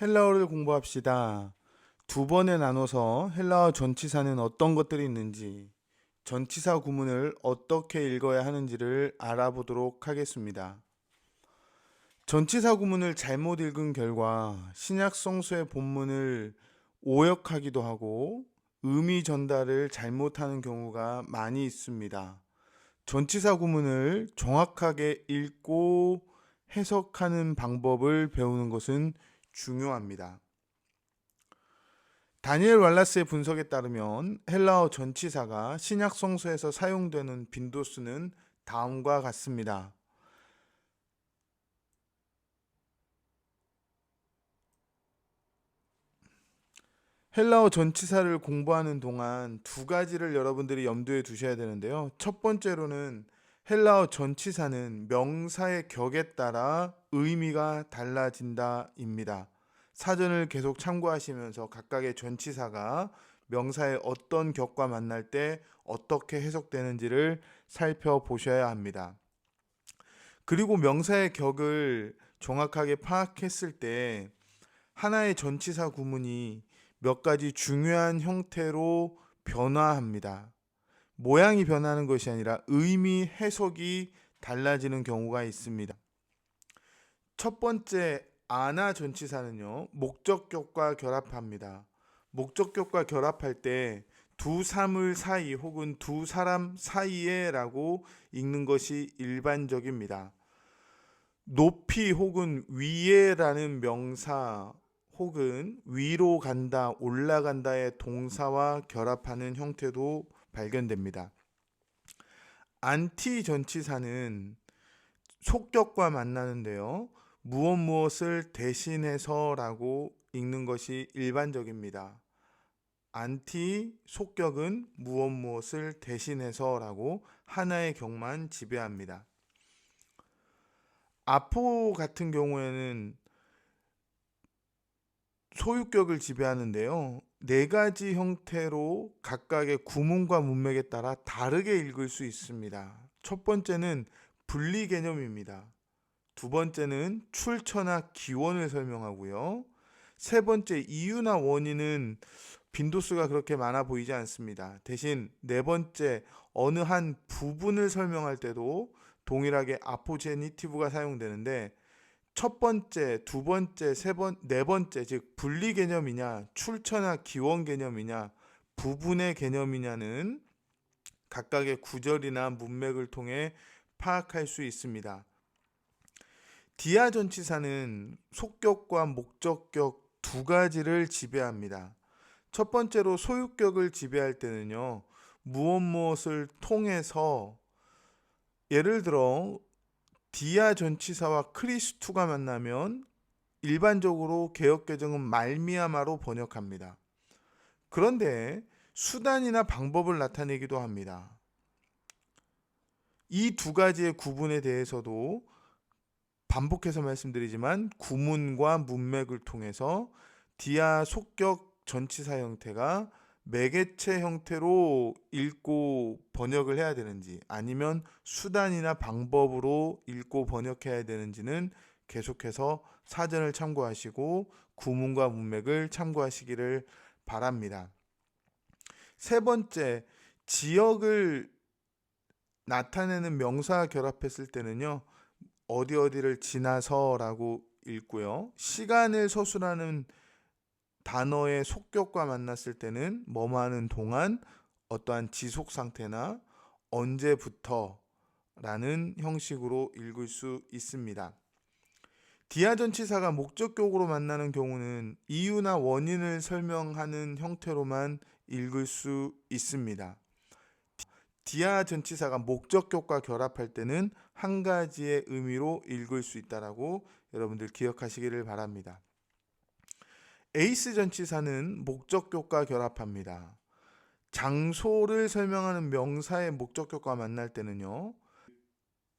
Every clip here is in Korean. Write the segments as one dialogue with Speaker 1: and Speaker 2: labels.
Speaker 1: 헬라어를 공부합시다. 두 번에 나눠서 헬라어 전치사는 어떤 것들이 있는지, 전치사 구문을 어떻게 읽어야 하는지를 알아보도록 하겠습니다. 전치사 구문을 잘못 읽은 결과 신약 성서의 본문을 오역하기도 하고 의미 전달을 잘못하는 경우가 많이 있습니다. 전치사 구문을 정확하게 읽고 해석하는 방법을 배우는 것은 중요합니다. 다니엘 왈라스의 분석에 따르면 헬라어 전치사가 신약 성서에서 사용되는 빈도수는 다음과 같습니다. 헬라어 전치사를 공부하는 동안 두 가지를 여러분들이 염두에 두셔야 되는데요. 첫 번째로는 헬라어 전치사는 명사의 격에 따라 의미가 달라진다입니다. 사전을 계속 참고하시면서 각각의 전치사가 명사의 어떤 격과 만날 때 어떻게 해석되는지를 살펴보셔야 합니다. 그리고 명사의 격을 정확하게 파악했을 때 하나의 전치사 구문이 몇 가지 중요한 형태로 변화합니다. 모양이 변하는 것이 아니라 의미 해석이 달라지는 경우가 있습니다. 첫 번째 아나 전치사는요. 목적격과 결합합니다. 목적격과 결합할 때 두 사물 사이 혹은 두 사람 사이에라고 읽는 것이 일반적입니다. 높이 혹은 위에라는 명사 혹은 위로 간다, 올라간다의 동사와 결합하는 형태도 발견됩니다. 안티 전치사는 속격과 만나는데요. 무엇 무엇을 대신해서라고 읽는 것이 일반적입니다. 안티 속격은 무엇 무엇을 대신해서라고 하나의 격만 지배합니다. 아포 같은 경우에는 소유격을 지배하는데요. 네 가지 형태로 각각의 구문과 문맥에 따라 다르게 읽을 수 있습니다. 첫 번째는 분리 개념입니다. 두 번째는 출처나 기원을 설명하고요. 세 번째 이유나 원인은 빈도수가 그렇게 많아 보이지 않습니다. 대신 네 번째 어느 한 부분을 설명할 때도 동일하게 아포제니티브가 사용되는데 첫 번째, 두 번째, 세 번, 네 번째, 즉 분리 개념이냐, 출처나 기원 개념이냐, 부분의 개념이냐는 각각의 구절이나 문맥을 통해 파악할 수 있습니다. 디아 전치사는 속격과 목적격 두 가지를 지배합니다. 첫 번째로 소유격을 지배할 때는요, 무엇 무엇을 통해서 예를 들어 디아 전치사와 크리스투가 만나면 일반적으로 개혁개정은 말미암아로 번역합니다. 그런데 수단이나 방법을 나타내기도 합니다. 이 두 가지의 구분에 대해서도 반복해서 말씀드리지만 구문과 문맥을 통해서 디아 속격 전치사 형태가 매개체 형태로 읽고 번역을 해야 되는지 아니면 수단이나 방법으로 읽고 번역해야 되는지는 계속해서 사전을 참고하시고 구문과 문맥을 참고하시기를 바랍니다. 세 번째, 지역을 나타내는 명사 결합했을 때는요. 어디 어디를 지나서라고 읽고요. 시간을 서술하는 단어의 속격과 만났을 때는 뭐뭐하는 동안 어떠한 지속 상태나 언제부터 라는 형식으로 읽을 수 있습니다. 디아전치사가 목적격으로 만나는 경우는 이유나 원인을 설명하는 형태로만 읽을 수 있습니다. 디아 전치사가 목적격과 결합할 때는 한 가지의 의미로 읽을 수 있다라고 여러분들 기억하시기를 바랍니다. 에이스 전치사는 목적격과 결합합니다. 장소를 설명하는 명사의 목적격과 만날 때는요.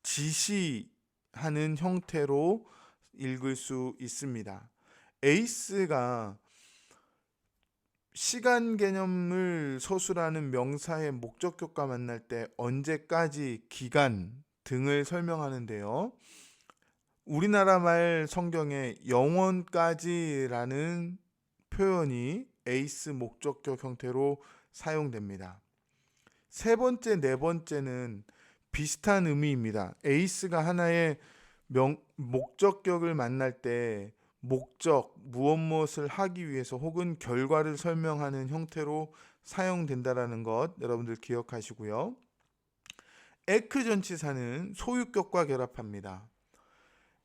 Speaker 1: 지시하는 형태로 읽을 수 있습니다. 에이스가 시간 개념을 서술하는 명사의 목적격과 만날 때 언제까지 기간 등을 설명하는데요. 우리나라 말 성경에 영원까지라는 표현이 에이스 목적격 형태로 사용됩니다. 세 번째, 네 번째는 비슷한 의미입니다. 에이스가 하나의 명, 목적격을 만날 때 목적, 무엇 무엇을 하기 위해서 혹은 결과를 설명하는 형태로 사용된다라는 것 여러분들 기억하시고요. 에크 전치사는 소유격과 결합합니다.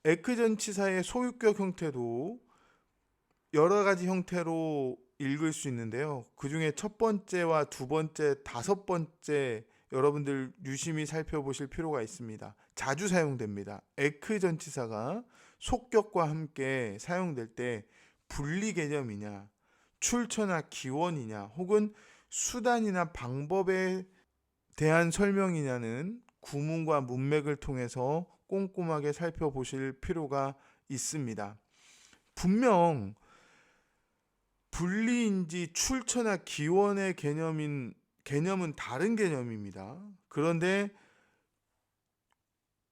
Speaker 1: 에크 전치사의 소유격 형태도 여러 가지 형태로 읽을 수 있는데요. 그 중에 첫 번째와 두 번째, 다섯 번째 여러분들 유심히 살펴보실 필요가 있습니다. 자주 사용됩니다. 에크 전치사가 속격과 함께 사용될 때 분리 개념이냐, 출처나 기원이냐, 혹은 수단이나 방법에 대한 설명이냐는 구문과 문맥을 통해서 꼼꼼하게 살펴보실 필요가 있습니다. 분명 분리인지 출처나 기원의 개념인 개념은 다른 개념입니다. 그런데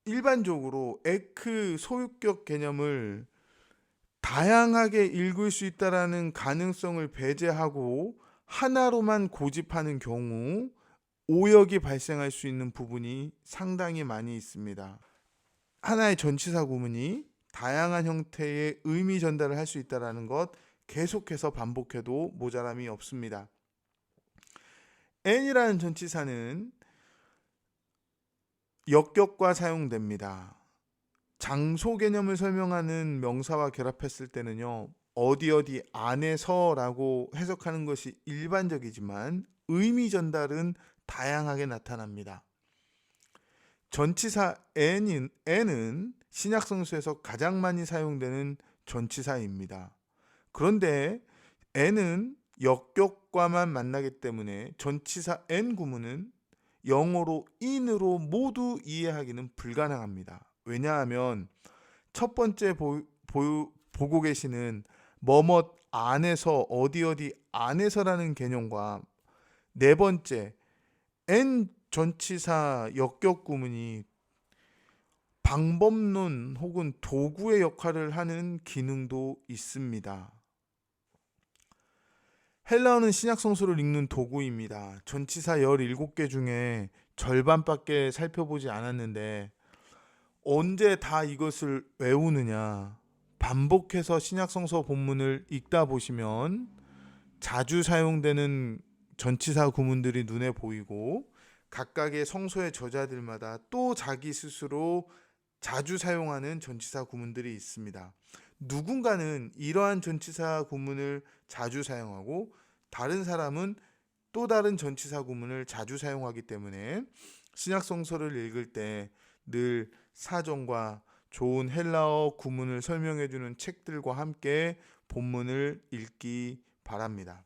Speaker 1: 일반적으로 에크 소유격 개념을 다양하게 읽을 수 있다라는 가능성을 배제하고 하나로만 고집하는 경우 오역이 발생할 수 있는 부분이 상당히 많이 있습니다. 하나의 전치사 구문이 다양한 형태의 의미 전달을 할 수 있다라는 것 계속해서 반복해도 모자람이 없습니다. n이라는 전치사는 역격과 사용됩니다. 장소 개념을 설명하는 명사와 결합했을 때는요. 어디 어디 안에서라고 해석하는 것이 일반적이지만 의미 전달은 다양하게 나타납니다. 전치사 n은 신약 성수에서 가장 많이 사용되는 전치사입니다. 그런데 n은 역격과만 만나기 때문에 전치사 n 구문은 영어로 in으로 모두 이해하기는 불가능합니다. 왜냐하면 첫 번째 보, 보, 보고 계시는 뭐뭇 안에서 어디 어디 안에서라는 개념과 네 번째 n 전치사 역격 구문이 방법론 혹은 도구의 역할을 하는 기능도 있습니다. 헬라어는 신약 성서를 읽는 도구입니다. 전치사 17개 중에 절반밖에 살펴보지 않았는데 언제 다 이것을 외우느냐? 반복해서 신약 성서 본문을 읽다 보시면 자주 사용되는 전치사 구문들이 눈에 보이고 각각의 성서의 저자들마다 또 자기 스스로 자주 사용하는 전치사 구문들이 있습니다. 누군가는 이러한 전치사 구문을 자주 사용하고 다른 사람은 또 다른 전치사 구문을 자주 사용하기 때문에 신약 성서를 읽을 때 늘 사전과 좋은 헬라어 구문을 설명해 주는 책들과 함께 본문을 읽기 바랍니다.